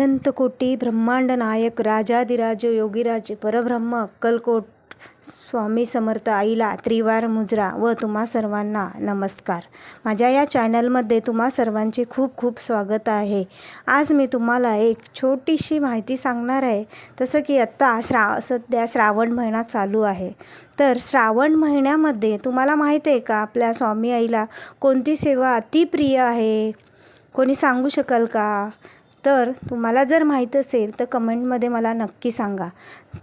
अनंत कोटी ब्रह्मांड नायक राजाधिराज योगीराज परब्रह्म अक्कलकोट स्वामी समर्थ आईला त्रिवार मुजरा व तुम्हा सर्वांना नमस्कार माझ्या या चॅनलमध्ये तुम्हा सर्वांचे खूप खूप स्वागत आहे. आज मी तुम्हाला एक छोटीशी माहिती सांगणार आहे. तसं की आत्ता श्रा सध्या श्रावण महिना चालू आहे. तर श्रावण महिन्यामध्ये तुम्हाला माहीत आहे का आपल्या स्वामी आईला कोणती सेवा अतिप्रिय आहे? कोणी सांगू शकाल का? तर तुम्हाला जर माहीत असेल तर कमेंटमध्ये मला नक्की सांगा.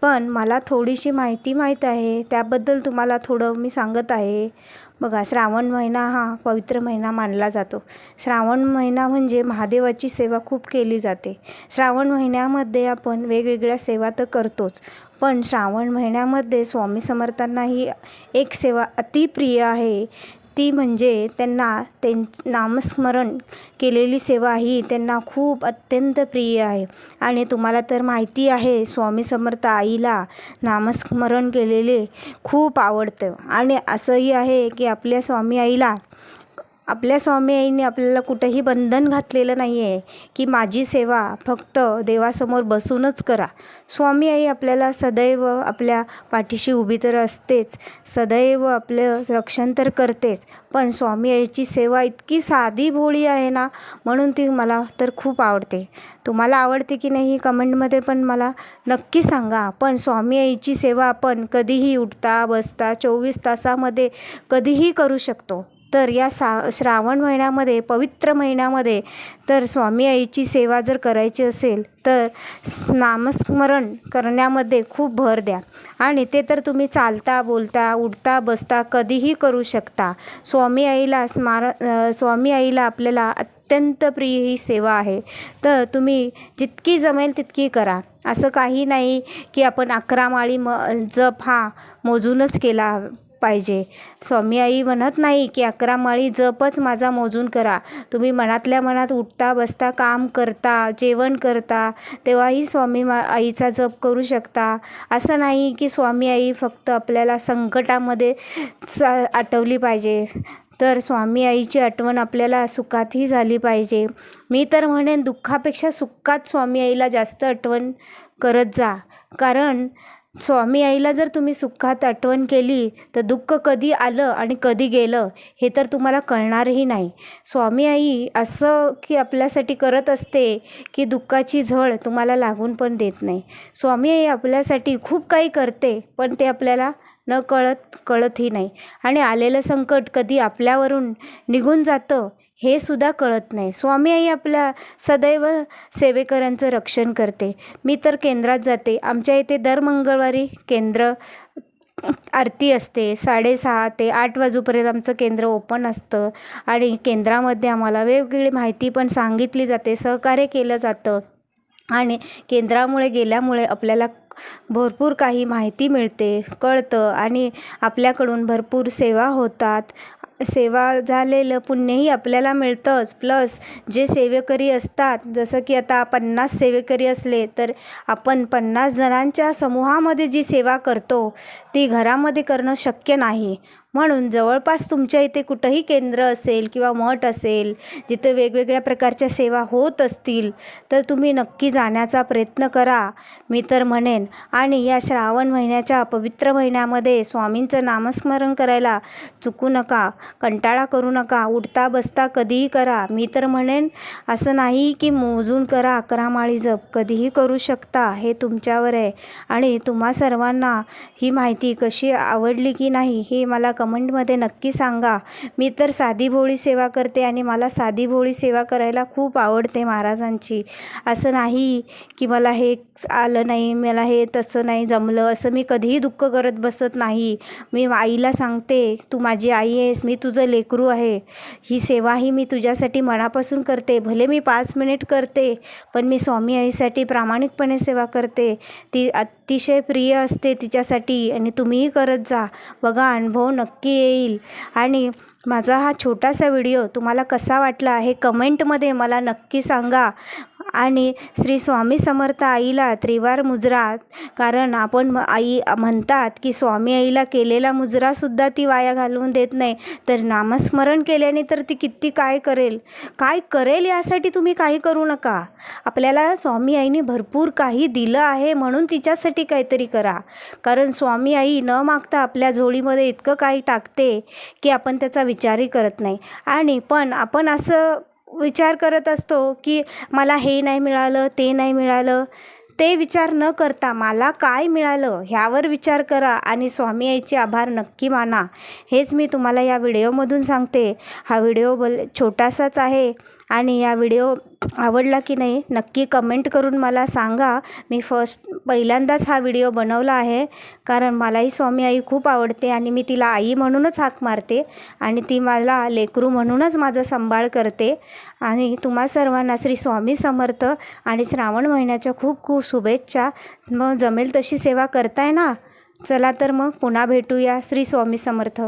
पण मला थोडीशी माहिती माहीत आहे त्याबद्दल तुम्हाला थोडं मी सांगत आहे. बघा श्रावण महिना हा पवित्र महिना मानला जातो. श्रावण महिना म्हणजे महादेवाची सेवा खूप केली जाते. श्रावण महिन्यामध्ये आपण वेगवेगळ्या सेवा तर करतोच. पण श्रावण महिन्यामध्ये स्वामी समर्थांना ही एक सेवा अतिप्रिय आहे ती म्हणजे त्यांना त्यां नामस्मरण केलेली सेवा ही त्यांना खूप अत्यंत प्रिय आहे. आणि तुम्हाला तर माहिती आहे स्वामी समर्थ आईला नामस्मरण केलेले खूप आवडतं. आणि असंही आहे की आपल्या स्वामी आईला आपल्या स्वामी आईने आपल्याला कुठंही बंधन घातलेलं नाही आहे की माझी सेवा फक्त देवासमोर बसूनच करा. स्वामी आई आपल्याला सदैव आपल्या पाठीशी उभी तर असतेच सदैव आपलं रक्षण तर करतेच पण स्वामी आईची सेवा इतकी साधी भोळी आहे ना म्हणून ती मला तर खूप आवडते. तुम्हाला आवडते की नाही कमेंटमध्ये पण मला नक्की सांगा. पण स्वामी आईची सेवा आपण कधीही उठता बसता चोवीस तासामध्ये कधीही करू शकतो. तर या सा श्रावण महिन्यामध्ये पवित्र महिन्यामध्ये तर स्वामी आईची सेवा जर करायची असेल तर नामस्मरण करण्यामध्ये खूप भर द्या. आणि ते तर तुम्ही चालता बोलता उठता बसता कधीही करू शकता. स्वामी आईला स्मार स्वामी आईला आपल्याला अत्यंत प्रिय ही सेवा आहे. तर तुम्ही जितकी जमेल तितकी करा. असं काही नाही की आपण अकरा माळी म जप हा मोजूनच केला. पाहिजे. स्वामी आई म्हणत नाही की अकरा माळी जपच माझा मोजून करा. तुम्ही मनातल्या मनात उठता बसता काम करता जेवण करता तेव्हाही स्वामी मा आईचा जप करू शकता. असं नाही की स्वामी आई फक्त आपल्याला संकटामध्ये आठवली पाहिजे. तर स्वामी आईची आठवण आपल्याला सुखातही झाली पाहिजे. मी तर म्हणेन दुःखापेक्षा सुखात स्वामी आईला जास्त आठवण करत जा. कारण स्वामी आईला जर तुम्ही सुखात आठवण केली तर दुःख कधी आलं आणि कधी गेलं हे तर तुम्हाला कळणारही नाही. स्वामी आई असं की आपल्यासाठी करत असते की दुःखाची झळ तुम्हाला लागून पण देत नाही. स्वामी आई आपल्यासाठी खूप काही करते पण ते आपल्याला न कळत कळतही नाही. आणि आलेलं संकट कधी आपल्यावरून निघून जातं हे सुद्धा कळत नाही. स्वामी आई आपल्या सदैव सेवेकरांचं रक्षण करते. मी तर केंद्रात जाते. आमच्या इथे दर मंगळवारी केंद्र आरती असते. साडेसहा ते आठ वाजूपर्यंत आमचं केंद्र ओपन असतं आणि केंद्रामध्ये आम्हाला वेगवेगळी माहिती पण सांगितली जाते. सहकार्य केलं जातं आणि केंद्रामुळे गेल्यामुळे आपल्याला भरपूर काही माहिती मिळते कळतं आणि आपल्याकडून भरपूर सेवा होतात. सेवा झालेलं पुण्यही आपल्याला मिळतंच. प्लस जे सेवेकरी असतात जसं की आता पन्नास सेवेकरी असले तर आपण पन्नास जणांच्या समूहामध्ये जी सेवा करतो ती घरामध्ये करणं शक्य नाही. म्हणून जवळपास तुमच्या इथे कुठंही केंद्र असेल किंवा मठ असेल जिथे वेगवेगळ्या प्रकारच्या सेवा होत असतील तर तुम्ही नक्की जाण्याचा प्रयत्न करा मी तर म्हणेन. आणि या श्रावण महिन्याच्या पवित्र महिन्यामध्ये स्वामींचं नामस्मरण करायला चुकू नका कंटाळा करू नका उठता बसता कधीही करा मी तर म्हणेन. असं नाही की मोजून करा अकरा माळी जप कधीही करू शकता हे तुमच्यावर आहे. आणि तुम्हा सर्वांना ही माहिती कशी आवडली की नाही हे मला कमेंटमध्ये नक्की सांगा. मी तर साधी भोळी सेवा करते आणि मला साधी भोळी सेवा करायला खूप आवडते महाराजांची. असं नाही की मला हे आलं नाही मला हे तसं नाही जमलं असं मी कधीही दुःख करत बसत नाही. मी आईला सांगते तू माझी आई आहेस मी तुझं लेकरू आहे. ही सेवा ही मी तुझ्यासाठी मनापासून करते. भले मी पाच मिनिट करते पण मी स्वामी आईसाठी प्रामाणिकपणे सेवा करते. ती अतिशय प्रिय असते तिच्यासाठी आणि तुम्हीही करत जा. बघा अनुभव नक्की नक्की येईल. आणि माझा हा छोटासा व्हिडिओ तुम्हाला कसा वाटला हे कमेंटमध्ये मला नक्की सांगा. आणि श्री स्वामी समर्थ आईला त्रिवार मुजरा कारण आपण म- आई म्हणतात की स्वामी आईला केलेला मुजरासुद्धा ती वाया घालवून देत नाही. तर नामस्मरण केल्याने तर ती किती काय करेल? काय करेल यासाठी तुम्ही काही करू नका. आपल्याला स्वामी आईने भरपूर काही दिलं आहे म्हणून तिच्यासाठी काहीतरी करा. कारण स्वामी आई न मागता आपल्या झोळीमध्ये इतकं काही टाकते की आपण त्याचा विचारही करत नाही. आणि पण आपण असं विचार करत असतो की मला हे नाही मिळालं ते नाही मिळालं. ते विचार न करता मला काय मिळालं ह्यावर विचार करा आणि स्वामी आईचे आभार नक्की माना. हेच मी तुम्हाला या व्हिडिओमधून सांगते. हा व्हिडिओ बल छोटासाच आहे. आणि या व्हिडिओ आवडला की नाही नक्की कमेंट करून मला सांगा. मी फर्स्ट पहिल्यांदाच हा व्हिडिओ बनवला आहे. कारण मलाही स्वामी आई खूप आवडते आणि मी तिला आई म्हणूनच हाक मारते आणि ती मला लेकरू म्हणूनच माझा सांभाळ करते. आणि तुम्हा सर्वांना श्री स्वामी समर्थ आणि श्रावण महिन्याच्या खूप खूप शुभेच्छा. मग जमेल तशी सेवा करताय ना? चला तर मग पुन्हा भेटूया. श्री स्वामी समर्थ.